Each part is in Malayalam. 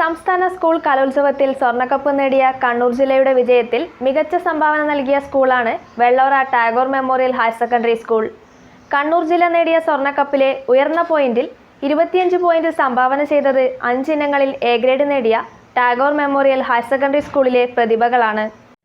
സംസ്ഥാന സ്കൂൾ കലോത്സവത്തിൽ സ്വർണക്കപ്പ് നേടിയ കണ്ണൂർ ജില്ലയുടെ വിജയത്തിൽ മികച്ച സംഭാവന നൽകിയ സ്കൂളാണ് Vellora Tagore memorial higher secondary school. Kannur ജില്ല നേടിയ സ്വർണക്കപ്പിലെ ഉയർന്ന പോയിന്റിൽ ഇരുപത്തിയഞ്ച് പോയിന്റ് സംഭാവന ചെയ്തത് അഞ്ചിനങ്ങളിൽ എ ഗ്രേഡ് നേടിയ ടാഗോർ മെമ്മോറിയൽ ഹയർ സെക്കൻഡറി സ്കൂളിലെ പ്രതിഭകളാണ്.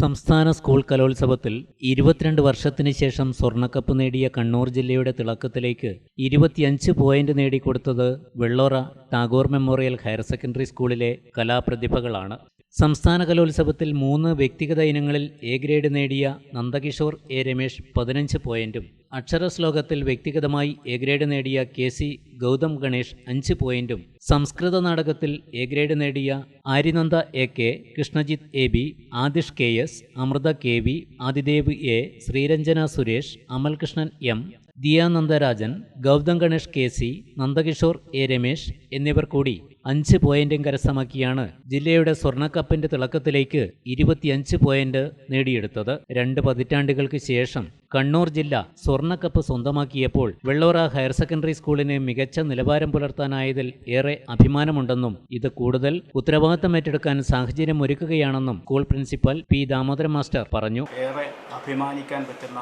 സംസ്ഥാന സ്കൂൾ കലോത്സവത്തിൽ ഇരുപത്തിരണ്ട് വർഷത്തിന് ശേഷം സ്വർണക്കപ്പ് നേടിയ കണ്ണൂർ ജില്ലയുടെ തിളക്കത്തിലേക്ക് ഇരുപത്തിയഞ്ച് പോയിന്റ് നേടിക്കൊടുത്തത് Vellora Tagore memorial higher secondary സ്കൂളിലെ കലാപ്രതിഭകളാണ്. സംസ്ഥാന കലോത്സവത്തിൽ മൂന്ന് വ്യക്തിഗത ഇനങ്ങളിൽ എ ഗ്രേഡ് നേടിയ നന്ദകിഷോർ എ രമേശ് പതിനഞ്ച് പോയിന്റും അക്ഷര ശ്ലോകത്തിൽ വ്യക്തിഗതമായി എ ഗ്രേഡ് നേടിയ കെ സി ഗൗതം ഗണേഷ് അഞ്ച് പോയിന്റും. സംസ്കൃത നാടകത്തിൽ എ ഗ്രേഡ് നേടിയ Aryananda A K Krishnajith A B Adish K S Amrutha K V Adidev A Sreeranjana Suresh Amalkrishnan M Diya Nandarajan Gautham Ganesh K C Nandakishore A Ramesh എന്നിവർ കൂടി അഞ്ച് പോയിന്റും കരസ്ഥമാക്കിയാണ് ജില്ലയുടെ സ്വർണക്കപ്പിന്റെ തിളക്കത്തിലേക്ക് ഇരുപത്തിയഞ്ച് പോയിന്റ് നേടിയെടുത്തത്. രണ്ട് പതിറ്റാണ്ടുകൾക്ക് ശേഷം കണ്ണൂർ ജില്ല സ്വർണക്കപ്പ് സ്വന്തമാക്കിയപ്പോൾ വെള്ളോറ ഹയർ സെക്കൻഡറി സ്കൂളിന് മികച്ച നിലവാരം പുലർത്താനായതിൽ ഏറെ അഭിമാനമുണ്ടെന്നും ഇത് കൂടുതൽ ഉത്തരവാദിത്തം ഏറ്റെടുക്കാൻ സാഹചര്യം ഒരുക്കുകയാണെന്നും school principal P Damodaran master പറഞ്ഞു. ഏറെ അഭിമാനിക്കാൻ പറ്റുന്ന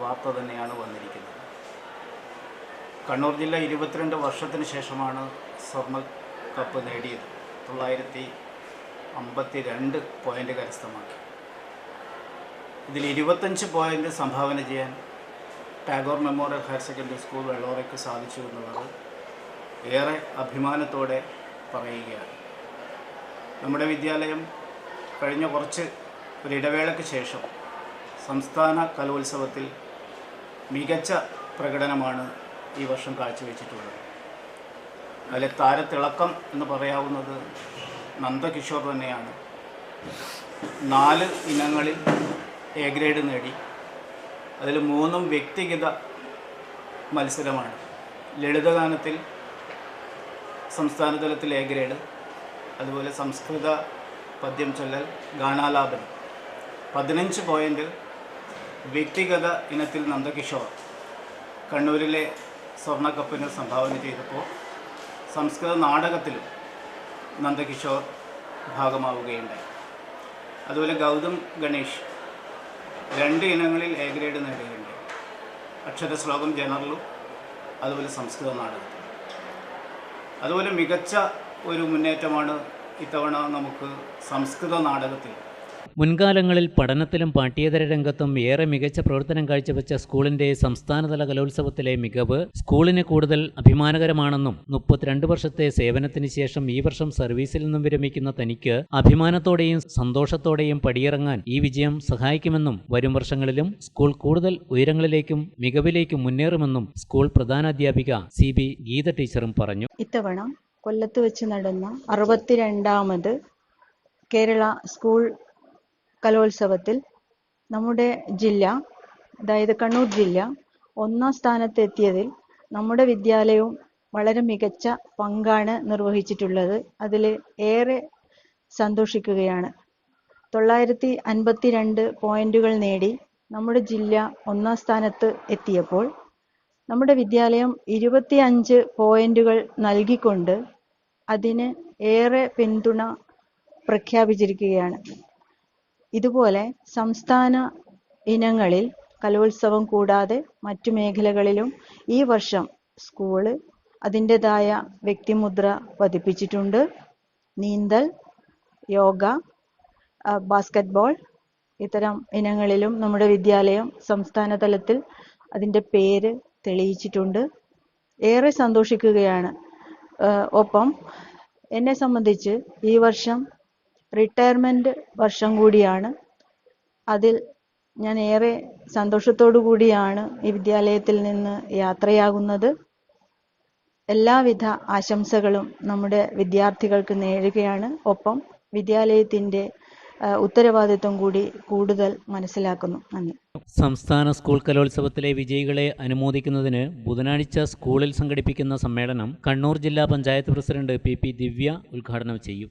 വാർത്ത തന്നെയാണ് വന്നിരിക്കുന്നത്. കണ്ണൂർ ജില്ല ഇരുപത്തിരണ്ട് വർഷത്തിന് ശേഷമാണ് സ്വർണ കപ്പ് നേടിയത്. തൊള്ളായിരത്തി അമ്പത്തി രണ്ട് പോയിന്റ് കരസ്ഥമാക്കി. ഇതിൽ ഇരുപത്തഞ്ച് പോയിന്റ് സംഭാവന ചെയ്യാൻ Tagore memorial higher secondary school വെള്ളോറയ്ക്ക് സാധിച്ചു എന്നുള്ളത് ഏറെ അഭിമാനത്തോടെ പറയുകയാണ്. നമ്മുടെ വിദ്യാലയം കഴിഞ്ഞ കുറച്ച് ഒരിടവേളയ്ക്ക് ശേഷം സംസ്ഥാന കലോത്സവത്തിൽ മികച്ച പ്രകടനമാണ് ഈ വർഷം കാഴ്ചവെച്ചിട്ടുള്ളത്. അതിലെ താരത്തിളക്കം എന്ന് പറയാവുന്നത് നന്ദകിഷോർ തന്നെയാണ്. നാല് ഇനങ്ങളിൽ എ ഗ്രേഡ് നേടി. അതിൽ മൂന്നും വ്യക്തിഗത മത്സരമാണ്. ലളിതഗാനത്തിൽ സംസ്ഥാന തലത്തിൽ എ ഗ്രേഡ് അതുപോലെ സംസ്കൃത പദ്യം ചൊല്ലൽ ഗാനാലാപനം. പതിനഞ്ച് പോയിന്റ് വ്യക്തിഗത ഇനത്തിൽ നന്ദകിഷോർ കണ്ണൂരിലെ സ്വർണക്കപ്പിന് സംഭാവന ചെയ്തപ്പോൾ സംസ്കൃത നാടകത്തിലും നന്ദകിഷോർ ഭാഗമാവുകയുണ്ടായി. അതുപോലെ ഗൗതം ഗണേഷ് രണ്ട് ഇനങ്ങളിൽ എ ഗ്രേഡ് നേടുകയുണ്ടായി അക്ഷരശ്ലോകം ജനറലും അതുപോലെ സംസ്കൃത നാടകത്തിലും. അതുപോലെ മികച്ച ഒരു മുന്നേറ്റമാണ് ഇത്തവണ നമുക്ക് സംസ്കൃത നാടകത്തിൽ മുൻകാലങ്ങളിൽ പഠനത്തിലും പാഠ്യേതര രംഗത്തും ഏറെ മികച്ച പ്രവർത്തനം കാഴ്ചവെച്ച സ്കൂളിന്റെ സംസ്ഥാനതല കലോത്സവത്തിലെ മികവ് സ്കൂളിന് കൂടുതൽ അഭിമാനകരമാണെന്നും മുപ്പത്തിരണ്ട് വർഷത്തെ സേവനത്തിന് ശേഷം ഈ വർഷം സർവീസിൽ നിന്നും വിരമിക്കുന്ന തനിക്ക് അഭിമാനത്തോടെയും സന്തോഷത്തോടെയും പടിയിറങ്ങാൻ ഈ വിജയം സഹായിക്കുമെന്നും വരും വർഷങ്ങളിലും സ്കൂൾ കൂടുതൽ ഉയരങ്ങളിലേക്കും മികവിലേക്കും മുന്നേറുമെന്നും സ്കൂൾ പ്രധാനാധ്യാപിക സി ബി ഗീത ടീച്ചറും പറഞ്ഞു. ഇത്തവണ കൊല്ലത്ത് വെച്ച് നടന്ന അറുപത്തിരണ്ടാമത് കേരള സ്കൂൾ കലോത്സവത്തിൽ നമ്മുടെ ജില്ല അതായത് കണ്ണൂർ ജില്ല ഒന്നാം സ്ഥാനത്തെത്തിയതിൽ നമ്മുടെ വിദ്യാലയവും വളരെ മികച്ച പങ്കാണ് നിർവഹിച്ചിട്ടുള്ളത്. അതിൽ ഏറെ സന്തോഷിക്കുകയാണ്. തൊള്ളായിരത്തി അൻപത്തി രണ്ട് പോയിന്റുകൾ നേടി നമ്മുടെ ജില്ല ഒന്നാം സ്ഥാനത്ത് എത്തിയപ്പോൾ നമ്മുടെ വിദ്യാലയം ഇരുപത്തിയഞ്ച് പോയിന്റുകൾ നൽകിക്കൊണ്ട് അതിന് ഏറെ പിന്തുണ പ്രഖ്യാപിച്ചിരിക്കുകയാണ്. ഇതുപോലെ സംസ്ഥാന ഇനങ്ങളിൽ കലോത്സവം കൂടാതെ മറ്റു മേഖലകളിലും ഈ വർഷം സ്കൂൾ അതിന്റെതായ വ്യക്തിമുദ്ര പതിപ്പിച്ചിട്ടുണ്ട്. നീന്തൽ യോഗ ബാസ്കറ്റ്ബോൾ ഇത്തരം ഇനങ്ങളിലും നമ്മുടെ വിദ്യാലയം സംസ്ഥാന തലത്തിൽ അതിന്റെ പേര് തെളിയിച്ചിട്ടുണ്ട്. ഏറെ സന്തോഷിക്കുകയാണ്. ഒപ്പം എന്നെ സംബന്ധിച്ച് ഈ വർഷം റിട്ടയർമെന്റ് വർഷം കൂടിയാണ്. അതിൽ ഞാൻ ഏറെ സന്തോഷത്തോടു കൂടിയാണ് ഈ വിദ്യാലയത്തിൽ നിന്ന് യാത്രയാകുന്നത്. എല്ലാവിധ ആശംസകളും നമ്മുടെ വിദ്യാർത്ഥികൾക്ക് നേരുകയാണ്. ഒപ്പം വിദ്യാലയത്തിന്റെ ഉത്തരവാദിത്വം കൂടി കൂടുതൽ മനസ്സിലാക്കുന്നു. നന്ദി. സംസ്ഥാന സ്കൂൾ കലോത്സവത്തിലെ വിജയികളെ അനുമോദിക്കുന്നതിന് ബുധനാഴ്ച സ്കൂളിൽ സംഘടിപ്പിക്കുന്ന സമ്മേളനം കണ്ണൂർ ജില്ലാ panchayat president P P Divya ഉദ്ഘാടനം ചെയ്യും.